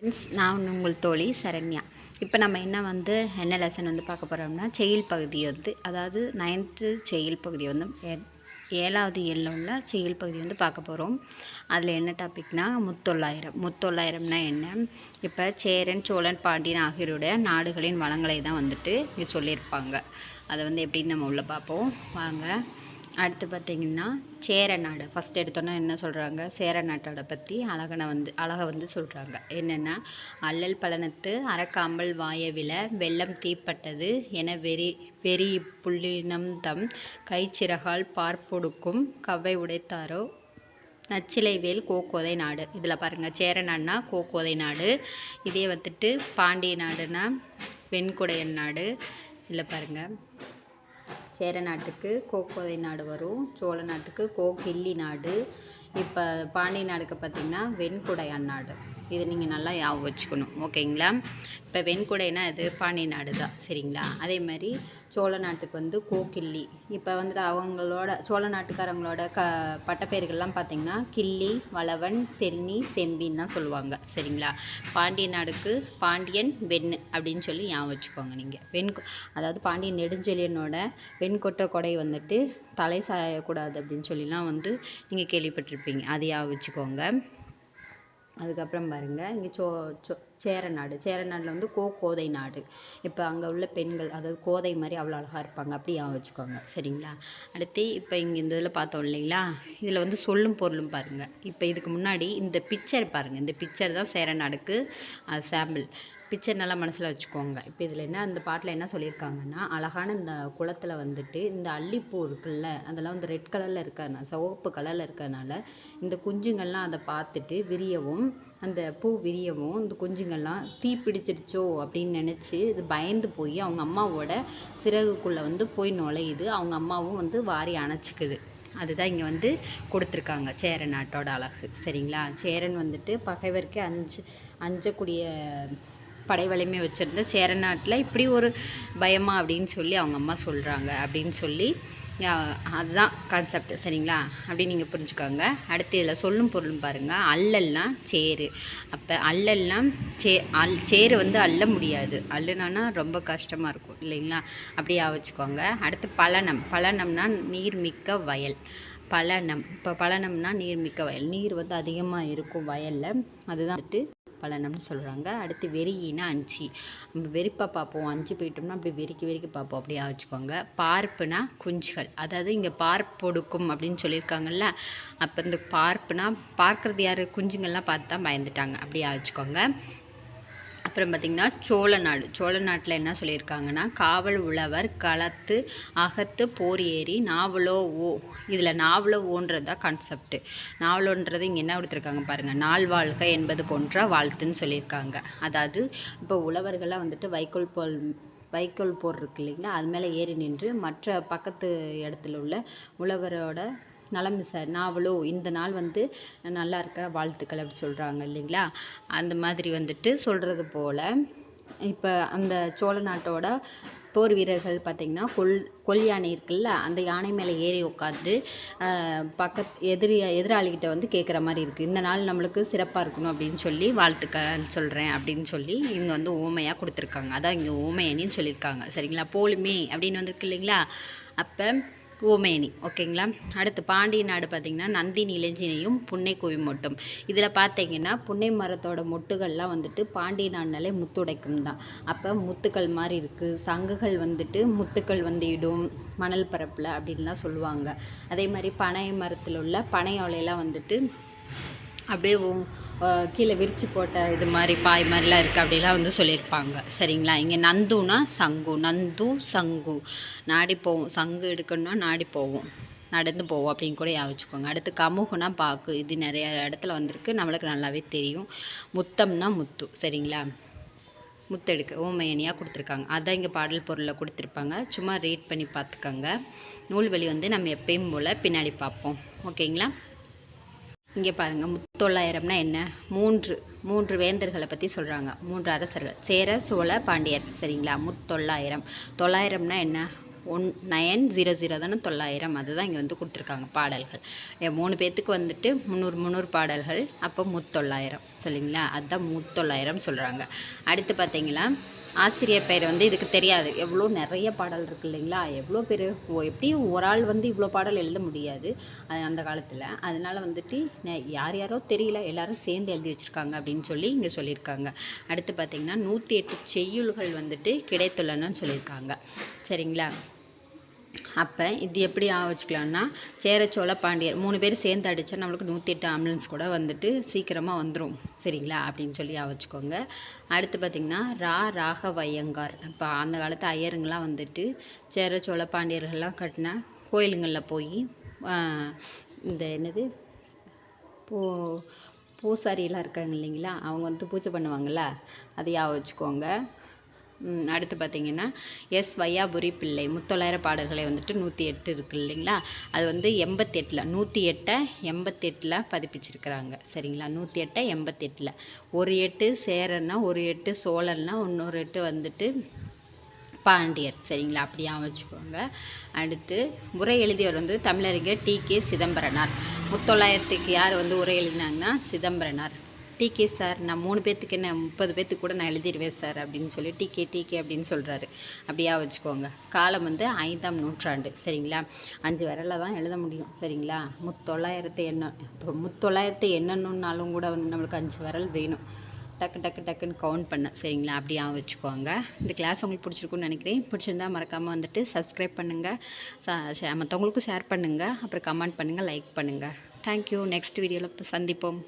Friends நான் உங்கள் தோழி சரண்யா. இப்போ நம்ம என்ன வந்து என்ன லெசன் வந்து பார்க்க போகிறோம்னா செயல் பகுதி வந்து அதாவது நைன்த்து செயல் பகுதி வந்து ஏழாவது எல்ல உள்ள செயல் பகுதி வந்து பார்க்க போகிறோம் அதில் என்ன டாபிக்னால் முத்தொள்ளாயிரம். முத்தொள்ளாயிரம்னா என்ன? இப்போ சேரன் சோழன் பாண்டியன் ஆகியோருடைய நாடுகளின் வளங்களை தான் வந்துட்டு இங்கே சொல்லியிருப்பாங்க. அதை வந்து எப்படின்னு நம்ம உள்ளே பார்ப்போம். வாங்க. அடுத்து பார்த்திங்கன்னா சேர நாடு. ஃபஸ்ட் எடுத்தோன்னே என்ன சொல்கிறாங்க சேர நாட்டோட பற்றி அழகனை வந்து அழகை வந்து சொல்கிறாங்க என்னென்னா அல்லல் பலனத்து அறக்காம்பல் வாயவில வெள்ளம் தீப்பட்டது என வெறி வெறி புள்ளினம் தம் கைச்சிறகால் பார்ப்பொடுக்கும் கவ்வை உடைத்தாரோ? நச்சிலைவேல் கோக்கோதை நாடு. இதில் பாருங்கள் சேர நாடுனா கோக்கோதை நாடு. இதே வந்துட்டு பாண்டிய நாடுனா வெண்குடையன் நாடு. இதில் பாருங்கள் சேர நாட்டுக்கு கோக்கோதை நாடு வரும். சோழ நாட்டுக்கு கோகில்லி நாடு. இப்போ பாண்டிய நாடுக்கு பார்த்திங்கன்னா வெண்குடையான் நாடு. இதை நீங்கள் நல்லா ஞாபகம் வச்சுக்கணும். ஓகேங்களா? இப்போ வெண்குடைனா இது? பாண்டிய நாடு தான். சரிங்களா? அதே மாதிரி சோழ நாட்டுக்கு வந்து கோகில்லி இப்போ வந்துட்டு அவங்களோட சோழ நாட்டுக்காரங்களோட க பட்டப்பெயர்கள்லாம் பார்த்திங்கன்னா கிள்ளி வளவன் சென்னி செம்பின்லாம் தான் சொல்லுவாங்க. சரிங்களா? பாண்டிய நாடுக்கு பாண்டியன் வெண் அப்படின்னு சொல்லி ஞாபகம் வச்சுக்கோங்க நீங்கள் வெண் அதாவது பாண்டியன் நெடுஞ்செழியனோட வெண்கொற்ற கொடை வந்துட்டு தலை சாயக்கூடாது அப்படின்னு சொல்லிலாம் வந்து நீங்கள் கேள்விப்பட்டிருப்பீங்க. அதை ஞாபகம் வச்சுக்கோங்க. அதுக்கப்புறம் பாருங்கள் இங்கே சோ சோ சேர நாடு சேர நாட்டில் வந்து கோ கோதை நாடு. இப்போ அங்கே உள்ள பெண்கள் அதாவது கோதை மாதிரி அவ்வளோ அழகாக இருப்பாங்க. அப்படி ஞாபகம் வச்சுக்கோங்க. சரிங்களா? அடுத்து இப்போ இங்கே இந்த இதில் பார்த்தோம் இல்லைங்களா? இதில் வந்து சொல்லும் பொருளும் பாருங்கள் இப்போ இதுக்கு முன்னாடி இந்த பிக்சர் பாருங்கள் இந்த பிக்சர் தான் சேர நாடுக்கு சாம்பிள் பிக்சர் நல்லா மனசில் வச்சுக்கோங்க. இப்போ இதில் என்ன அந்த பாட்டில் என்ன சொல்லியிருக்காங்கன்னா அழகான இந்த குளத்தில் வந்துட்டு இந்த அல்லிப்பூ இருக்குல்ல அதெல்லாம் வந்து ரெட் கலரில் இருக்கிறதுனால சிவப்பு கலரில் இருக்கிறதுனால இந்த குஞ்சுங்கள்லாம் அதை பார்த்துட்டு விரியவும் அந்த பூ விரியவும் இந்த குஞ்சுங்கள்லாம் தீ பிடிச்சிருச்சோ அப்படின்னு நினச்சி இது பயந்து போய் அவங்க அம்மாவோட சிறகுக்குள்ளே வந்து போய் நுழையுது. அவங்க அம்மாவும் வந்து வாரி அணைச்சிக்குது. அதுதான் இங்கே வந்து கொடுத்துருக்காங்க சேர நாட்டோட அழகு. சரிங்களா? சேரன் வந்துட்டு பகைவருக்கு அஞ்சு அஞ்சக்கூடிய படை வலிமை வச்சுருந்த சேர நாட்டில் இப்படி ஒரு பயமா அப்படின்னு சொல்லி அவங்க அம்மா சொல்கிறாங்க அப்படின்னு சொல்லி அதுதான் கான்செப்ட் சரிங்களா? அப்படி நீங்கள் புரிஞ்சுக்கோங்க. அடுத்து இதில் சொல்லும் பொருளும் பாருங்கள் அல்லல்னா சேரு அப்போ அல்லல்னா சே அல் சேரு வந்து அள்ள முடியாது. அல்லுனா ரொம்ப கஷ்டமாக இருக்கும். இல்லைங்களா? அப்படியே வச்சுக்கோங்க. அடுத்து பலனம். பலனம்னா நீர்மிக்க வயல். பலனம். இப்போ பலனம்னா நீர்மிக்க வயல். நீர் வந்து அதிகமாக இருக்கும் வயலில். அதுதான் வந்துட்டு பலனம்னு சொல்கிறாங்க அடுத்து வெறியினா அஞ்சு. நம்ம வெறிப்பாக பார்ப்போம். அஞ்சு போயிட்டோம்னா அப்படி வெறிக்கி வெறிக்கி பார்ப்போம். அப்படியே வச்சுக்கோங்க பார்ப்புனா குஞ்சுகள். அதாவது இங்கே பார்ப்பொடுக்கும் அப்படின்னு சொல்லியிருக்காங்கல்ல. அப்போ இந்த பார்ப்புனா பார்க்குறது யார்? குஞ்சுங்கள்லாம் பார்த்து தான் பயந்துட்டாங்க. அப்படியே வச்சுக்கோங்க அப்புறம் பார்த்திங்கன்னா சோழ நாடு சோழ நாட்டில் என்ன சொல்லியிருக்காங்கன்னா காவல் உழவர் களத்து அகத்து போர் ஏறி நாவலோ ஓ இதில் நாவலோ ஓன்றது தான் கான்செப்ட்டு நாவலோன்றது இங்கே என்ன கொடுத்துருக்காங்க பாருங்கள் நாள் வாழ்க என்பது போன்ற வாழ்த்துன்னு சொல்லியிருக்காங்க. அதாவது இப்போ உழவர்கள்லாம் வந்துட்டு வைக்கோல் போல் வைக்கோல் போர் இருக்கு இல்லைங்களா அது மேலே ஏறி நின்று மற்ற பக்கத்து இடத்துல உள்ள உழவரோட நலம் சார் நாவலோ இந்த நாள் வந்து நல்லா இருக்கிற வாழ்த்துக்கள் அப்படி சொல்கிறாங்க இல்லைங்களா? அந்த மாதிரி வந்துட்டு சொல்கிறது போல் இப்போ அந்த சோழ நாட்டோட போர் வீரர்கள் பார்த்திங்கன்னா கொல் கொல் யானை இருக்குல்ல அந்த யானை மேலே ஏறி உட்காந்து பக்கத் எதிரி எதிராளிகிட்ட வந்து கேட்குற மாதிரி இருக்குது இந்த நாள் நம்மளுக்கு சிறப்பாக இருக்கணும் அப்படின்னு சொல்லி வாழ்த்துக்கள் சொல்கிறேன் அப்படின்னு சொல்லி இங்கே வந்து ஓமையாக கொடுத்துருக்காங்க. அதான் இங்கே ஓமையணின்னு சொல்லியிருக்காங்க. சரிங்களா? போலுமே அப்படின்னு வந்திருக்கு இல்லைங்களா? அப்போ ஓமேனி ஓகேங்களா? அடுத்து பாண்டிய நாடு பார்த்திங்கன்னா நந்தின் இளஞ்சினையும் புன்னை குவி மொட்டும். இதில் பார்த்தீங்கன்னா புன்னை மரத்தோட மொட்டுகள்லாம் வந்துட்டு பாண்டிய நாடுனாலே முத்துடைக்கும் தான் அப்போ முத்துக்கள் மாதிரி இருக்குது சங்குகள் வந்துட்டு முத்துக்கள் வந்து இடும். மணல் பரப்பில் அப்படின்லாம் சொல்லுவாங்க. அதே மாதிரி பனை மரத்தில் உள்ள பனை ஓலையெல்லாம் வந்துட்டு அப்படியே கீழே விரித்து போட்ட இது மாதிரி பாய் மாதிரிலாம் இருக்குது அப்படிலாம் வந்து சொல்லியிருப்பாங்க. சரிங்களா? இங்கே நந்துனா சங்கு நந்து சங்கு. நாடி போவோம். சங்கு எடுக்கணும்னா நாடி போவோம். நடந்து போவோம் அப்படின்னு கூட ஞாபகம் அடுத்து கமுகுனா பாக்கு. இது நிறைய இடத்துல வந்திருக்கு. நம்மளுக்கு நல்லாவே தெரியும். முத்தம்னா முத்து. சரிங்களா? முத்தெடுக்க ஓமையணியாக கொடுத்துருக்காங்க. அதான் இங்கே பாடல் பொருளில் கொடுத்துருப்பாங்க. சும்மா ரீட் பண்ணி பார்த்துக்கோங்க. நூல்வழி வந்து நம்ம எப்பயும் போல் பின்னாடி பார்ப்போம். ஓகேங்களா? இங்கே பாருங்கள் முத்தொள்ளாயிரம்னா என்ன? மூன்று மூன்று வேந்தர்களை பற்றி சொல்கிறாங்க மூன்று அரசர்கள். சேர சோழ பாண்டியர். சரிங்களா? முத்தொள்ளாயிரம். தொள்ளாயிரம்னா என்ன? ஒன் நயன் ஜீரோ ஜீரோ தானே தொள்ளாயிரம். அதுதான் இங்கே வந்து கொடுத்துருக்காங்க பாடல்கள். மூணு பேர்த்துக்கு வந்துட்டு முந்நூறு முந்நூறு பாடல்கள். அப்போ முத்தொள்ளாயிரம். சரிங்களா? அதுதான் முத்தொள்ளாயிரம் சொல்கிறாங்க அடுத்து பார்த்தீங்களா ஆசிரியர் பெயர் வந்து இதுக்கு தெரியாது. எவ்வளோ நிறைய பாடல் இருக்கு இல்லைங்களா? எவ்வளோ பேர் ஓ எப்படியும் ஒரு ஆள் வந்து இவ்வளோ பாடல் எழுத முடியாது அது அந்த காலத்தில். அதனால் வந்துட்டு யார் யாரோ தெரியல எல்லாரும் சேர்ந்து எழுதி வச்சுருக்காங்க அப்படின்னு சொல்லி இங்கே சொல்லியிருக்காங்க. அடுத்து பார்த்திங்கன்னா நூற்றி எட்டு செய்யுள்கள் வந்துட்டு கிடைத்துள்ளனன்னு சொல்லியிருக்காங்க. சரிங்களா? அப்போ இது எப்படி ஆ வச்சுக்கலாம்னா சேர சோழ பாண்டியர் மூணு பேர் சேர்ந்து அடித்தா நம்மளுக்கு நூற்றி எட்டு ஆம்புலன்ஸ் கூட வந்துட்டு சீக்கிரமாக வந்துடும் சரிங்களா? அப்படின்னு சொல்லி ஆ வச்சுக்கோங்க. அடுத்து பார்த்திங்கன்னா ரா ராகவையங்கார் இப்போ அந்த காலத்து ஐயருங்கெலாம் வந்துட்டு சேர சோழ பாண்டியர்கள்லாம் கட்டின கோயிலுங்களில் போய் இந்த என்னது? பூ பூசாரியெல்லாம் இருக்காங்க இல்லைங்களா? அவங்க வந்து பூஜை பண்ணுவாங்கள்ல அதை ஞாபகம் வச்சுக்கோங்க. அடுத்து பார்த்தீங்கன்னா எஸ். வையாபுரி பிள்ளை முத்தொள்ளாயிர பாடல்களை வந்துட்டு நூற்றி எட்டு இருக்கு இல்லைங்களா? அது வந்து எண்பத்தெட்டில் நூற்றி எட்டை எண்பத்தெட்டில் பதிப்பிச்சிருக்கிறாங்க. சரிங்களா? நூற்றி எட்டை எண்பத்தெட்டில். ஒரு எட்டு சேரன்னா ஒரு எட்டு சோழன்னா இன்னொரு எட்டு வந்துட்டு பாண்டியர். சரிங்களா? அப்படியா வச்சுக்கோங்க. அடுத்து உரை எழுதியவர் வந்து தமிழறிஞர் டி. கே. சிதம்பரனார். முத்தொள்ளாயிரத்துக்கு யார் வந்து உரை எழுதினாங்கன்னா சிதம்பரனார். டிகே சார் நான் மூணு பேர்த்துக்கு என்ன முப்பது பேர்த்துக்கு கூட நான் எழுதிடுவேன் சார் அப்படின்னு சொல்லி டிகே டிகே அப்படின்னு சொல்கிறாரு அப்படியா வச்சுக்கோங்க. காலம் வந்து ஐந்தாம் நூற்றாண்டு சரிங்களா? அஞ்சு விரலில் தான் எழுத முடியும் சரிங்களா? முத்தொள்ளாயிரத்து எண்ண முத்தொள்ளாயிரத்து எண்ணணுன்னாலும் கூட வந்து நம்மளுக்கு அஞ்சு விரல் வேணும். டக்கு டக்கு டக்குன்னு கவுண்ட் பண்ண சரிங்களா? அப்படியே வச்சுக்கோங்க. இந்த கிளாஸ் உங்களுக்கு பிடிச்சிருக்குன்னு நினைக்கிறேன். பிடிச்சிருந்தா மறக்காமல் வந்துட்டு சப்ஸ்கிரைப் பண்ணுங்கள் மற்றவங்களுக்கும் ஷேர் பண்ணுங்கள் அப்புறம் கமெண்ட் பண்ணுங்கள் லைக் பண்ணுங்கள் தேங்க்யூ நெக்ஸ்ட் வீடியோவில் சந்திப்போம்.